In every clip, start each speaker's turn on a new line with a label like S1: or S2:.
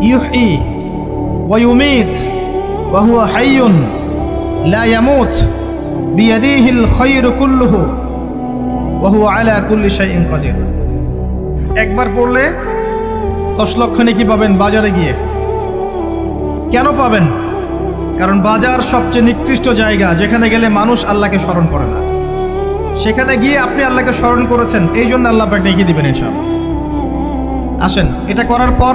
S1: ইউহি ওয়ুমিত ওয়াহুয়া হাইয়ুন লায়ামুত বিয়াদিহিল খৈর কুল্লুহু ওয়াহু আলা কুল্লি শাইইন কাদির। একবার পড়লে দশ লক্ষ কি পাবেন বাজারে গিয়ে। কেন পাবেন? কারণ বাজার সবচেয়ে নিকৃষ্ট জায়গা, যেখানে গেলে মানুষ আল্লাহকে স্মরণ করে না। সেখানে গিয়ে আপনি আল্লাহকে স্মরণ করেছেন, এই জন্য আল্লাহ আপনাকে নেকি দিবেন ইনশাআল্লাহ। আসেন, এটা করার পর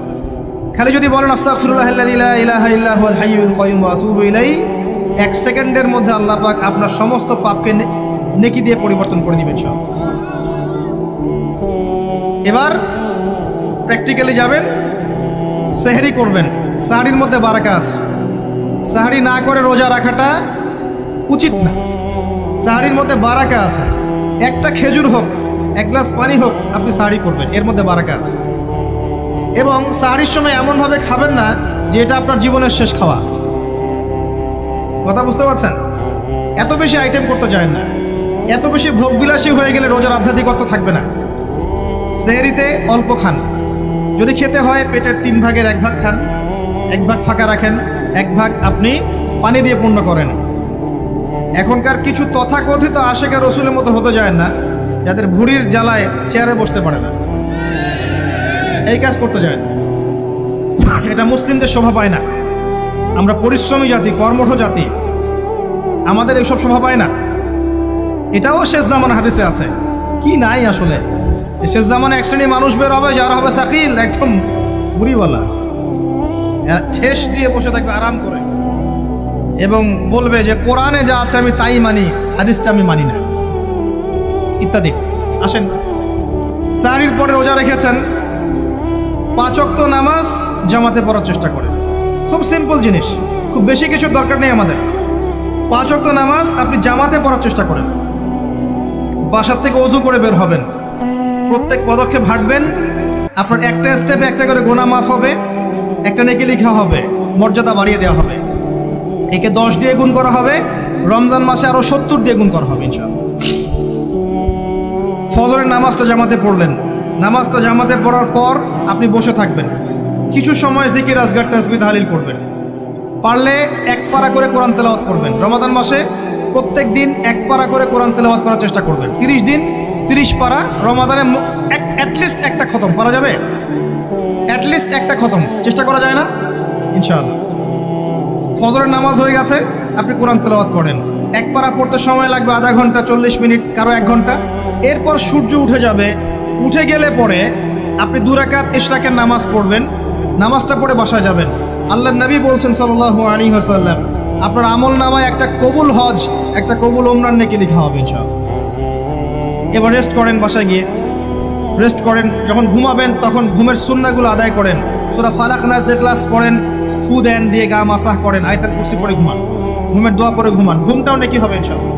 S1: খালি যদি বলেন এক সেকেন্ডের মধ্যে আল্লাহ পাক আপনার সমস্ত পাপকে নেকি দিয়ে পরিবর্তন করে দিবেন সব এবার প্র্যাকটিক্যালি যাবেন, সেহরি করবেন, সাহারির মধ্যে বারাকা আছে। সাহারি না করে রোজা রাখাটা উচিত না। সাহারির মধ্যে বারাকা আছে। একটা খেজুর হোক, এক গ্লাস পানি হোক, আপনি সাহারি করবেন, এর মধ্যে বারাকা আছে। এবং সাহারির সময় এমনভাবে খাবেন না যে এটা আপনার জীবনের শেষ খাওয়া। কথা বুঝতে পারছেন? এত বেশি আইটেম করতে যায় না। এত বেশি ভোগবিলাসী হয়ে গেলে রোজার আধ্যাত্মিকত্ব থাকবে না। সেহরিতে অল্প খান। যদি খেতে হয় পেটের তিন ভাগের এক ভাগ খান। এক ভাগ ফাঁকা রাখেন। এক ভাগ আপনি পানি দিয়ে পূর্ণ করেন। এখনকার কিছু তথাকথিত আশেখা রসুলের মতো হতে যায় না, যাদের ভুড়ির জ্বালায় চেয়ারে বসতে পারে না। এই কাজ করতে যায় এটা মুসলিমদের শোভা পায় না। আমরা পরিশ্রমী জাতি, কর্মঠ জাতি। আমাদের এইসব শোভা পায় না। এটাও শেষ জামান হাদিসে আছে। কি নাই আসলে? শেষ জামানে এক শ্রেণি মানুষ বের হবে, যারা হবে সাকিল, একদম বুড়িওয়ালা। ঠেস দিয়ে বসে থাকবে, আরাম করে। এবং বলবে যে, কোরআনে যা আছে আমি তাই মানি, হাদিসটা আমি মানি না। ইত্যাদি। আসেন। সাহারির পরে রোজা রেখেছেন। পাঁচ অক্ত নামাজ জামাতে পড়ার চেষ্টা করে। খুব সিম্পল জিনিস, খুব বেশি কিছুর দরকার নেই আমাদের। পাঁচ অক্ত নামাজ আপনি জামাতে পড়ার চেষ্টা করেন। বাসার থেকে অজু করে বের হবেন। প্রত্যেক পদক্ষেপ হাঁটবেন। আপনার একটা স্টেপে একটা করে গোনা মাফ হবে, একটা নেকি লিখা হবে, মর্যাদা বাড়িয়ে দেওয়া হবে। একে দশ দিয়ে গুণ করা হবে, রমজান মাসে আরও সত্তর দিয়ে গুণ করা হবে, ইনশাআল্লাহ। ফজরের নামাজটা জামাতে পড়লেন। নামাজটা জামাতে পড়ার পর আপনি বসে থাকবেন। কিছু সময় জিকির, আজগার তাসবি তাহলিল করবেন। পারলে এক পারা করে কোরআন তেলাওয়াত করবেন। রমাদান মাসে প্রত্যেক দিন এক পারা করে কোরআন তেলাওয়াত করার চেষ্টা করবেন। তিরিশ দিন তিরিশ পারা, রমাদানে অ্যাটলিস্ট একটা খতম। পারা যাবে? অ্যাটলিস্ট একটা খতম। চেষ্টা করা যায় না? ইনশাআল্লাহ। ফজরের নামাজ হয়ে গেছে, আপনি কোরআন তেলাওয়াত করেন। এক পারা পড়তে সময় লাগবে আধা ঘণ্টা, চল্লিশ মিনিট, কারও এক ঘণ্টা। এরপর সূর্য উঠে যাবে উঠে গেলে পরে আপনি দুরাকাত ইশরাকের নামাজ পড়বেন, নামাজটা পড়ে বাসায় যাবেন। আল্লাহ নবী বলছেন সাল্লাহ আলী হাসাল্লাম আপনার আমল নামায় একটা কবুল হজ, একটা কবুল ওমরান নেকি লেখা হবে ইনশাআল্লাহ। এবার রেস্ট করেন বাসায় গিয়ে। রেস্ট করেন, যখন ঘুমাবেন তখন ঘুমের সুন্নাগুলো আদায় করেন। সুরা ফালাক নাসে ক্লাস পড়েন, ফু দেন, দিয়ে গা মাসাহ করেন, আয়তাল কুরসি পরে ঘুমান, ঘুমের দোয়া পরে ঘুমান, ঘুমটাও নাকি হবে ইনশাআল্লাহ।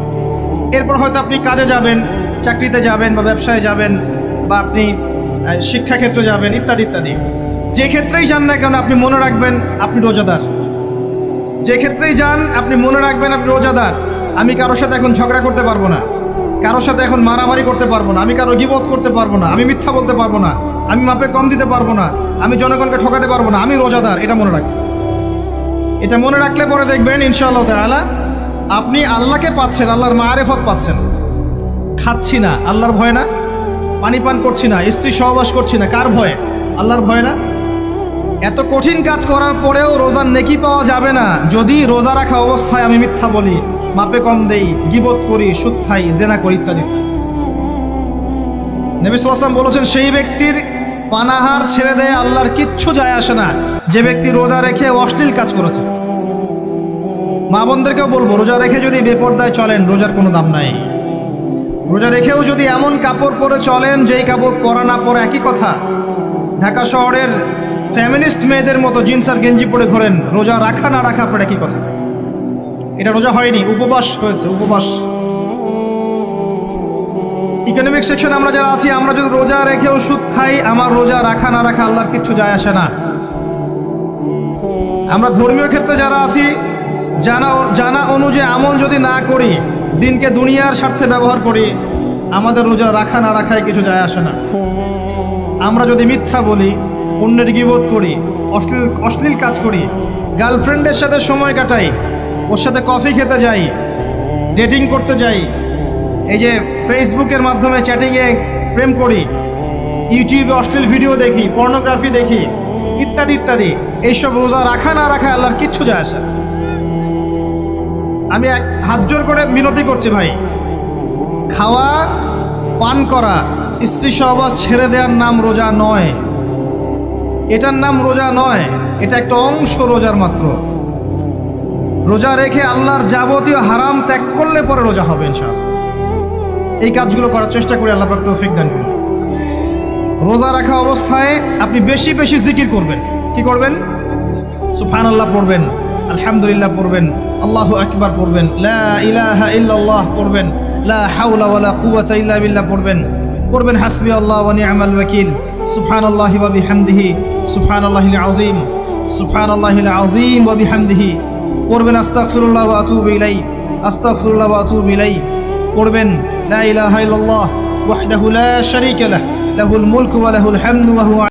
S1: এরপর হয়তো আপনি কাজে যাবেন, চাকরিতে যাবেন বা ব্যবসায় যাবেন বা আপনি শিক্ষাক্ষেত্রে যাবেন, ইত্যাদি ইত্যাদি। যে ক্ষেত্রেই যান না কেন আপনি মনে রাখবেন আপনি রোজাদার। যে ক্ষেত্রেই যান, আপনি মনে রাখবেন আপনি রোজাদার। আমি কারোর সাথে এখন ঝগড়া করতে পারব না। কারোর সাথে এখন মারামারি করতে পারব না। আমি কারও গিবত করতে পারব না। আমি মিথ্যা বলতে পারব না। আমি মাপে কম দিতে পারব না। আমি জনগণকে ঠকাতে পারব না। আমি রোজাদার। এটা মনে রাখবেন। এটা মনে রাখলে পরে দেখবেন, ইনশাআল্লাহ তাআলা, আপনি আল্লাহকে পাচ্ছেন, আল্লাহর মারেফত পাচ্ছেন। খাচ্ছি না। আল্লাহর ভয় না। পানি পান করছি না, স্ত্রী সহবাস করছি না, কার ভয়ে? আল্লাহর ভয় না? এত কঠিন কাজ করার পরেও রোজার নেকি পাওয়া যাবে না। যদি রোজা রাখা অবস্থায় আমি মিথ্যা বলি, মাপে কম দেই, গিবত করি, সুদ খাই, জেনা করি ইত্যাদি। নবী সাল্লাম বলেছেন, সেই ব্যক্তির পানাহার ছেড়ে দেয় আল্লাহর কিচ্ছু যায় আসে না। যে ব্যক্তি রোজা রেখে অশ্লীল কাজ করেছে। মা বোনদেরকেও বলব, রোজা রেখে যদি বেপর্দায় চলেন, রোজার কোনো দাম নাই। রোজা রেখেও যদি এমন কাপড় পরে চলেন, যেই কাপড় পরা না পরে একই কথা। ঢাকা শহরের ফ্যামিলিস্ট মেয়েদের মতো জিন্স আর গেঞ্জি পরে ঘোরেন, রোজা রাখা না রাখা আপনার একই কথা। এটা রোজা হয়নি, উপবাস হয়েছে, উপবাস। ইকোনমিক সেকশন আমরা যারা আছি, আমরা যদি রোজা রেখে ওষুধ খাই, আমার রোজা রাখা না রাখা আল্লাহর কিচ্ছু যায় আসে না। আমরা ধর্মীয় ক্ষেত্রে যারা আছি, জানা জানা অনুযায়ী আমল যদি না করি দিনকে দুনিয়ার স্বার্থে ব্যবহার করি, আমাদের রোজা রাখা না রাখায় কিছু যায় আসে না আমরা যদি মিথ্যা বলি, অন্যের গিবোধ করি, অশ্লীল অশ্লীল কাজ করি, গার্লফ্রেন্ডের সাথে সময় কাটাই, ওর সাথে কফি খেতে যাই, ডেটিং করতে যাই, এই যে ফেসবুকের মাধ্যমে চ্যাটিংয়ে প্রেম করি, ইউটিউবে অশ্লীল ভিডিও দেখি পর্নোগ্রাফি দেখি, ইত্যাদি ইত্যাদি, এইসব রোজা রাখা না রাখা আল্লাহর কিচ্ছু যায় আসে না। আমি এক হাত জোর করে মিনতি করছি ভাই। খাওয়া, পান করা, স্ত্রী সহবাস ছেড়ে দেওয়ার নাম রোজা নয়। এটার নাম রোজা নয়, এটা একটা অংশ রোজার মাত্র। রোজা রেখে আল্লাহর যাবতীয় হারাম ত্যাগ করলে পরে রোজা হবে ইনশাআল্লাহ। এই কাজগুলো করার চেষ্টা করি, আল্লাহ পাক তৌফিক দান করুন। রোজা রাখা অবস্থায় আপনি বেশি বেশি জিকির করবেন। কি করবেন? সুফান আল্লাহ পড়বেন, আলহামদুলিল্লাহ পড়বেন। আল্লাহ আকবার পড়বেন। লা ইলাহা ইল্লাল্লাহ পড়বেন। লা হাওলা ওয়ালা কুওয়াতা ইল্লা বিল্লাহ পড়বেন। পড়বেন, হাসবি আল্লাহ ওয়া নি'মাল ওয়াকিল। সুবহানাল্লাহি ওয়া বিহামদিহি। সুবহানাল্লাহিল আযীম। সুবহানাল্লাহিল আযীম ওয়া বিহামদিহি। পড়বেন, আস্তাগফিরুল্লাহ ওয়া আতুবু ইলাই আস্তাগফিরুল্লাহ ওয়া আতুবু ইলাই পড়বেন, লা ইলাহা ইল্লাল্লাহ ওয়াহদাহু লা শারীকা লাহ। লাহুল মুলকু ওয়া লাহুল হামদু ওয়া হুয়া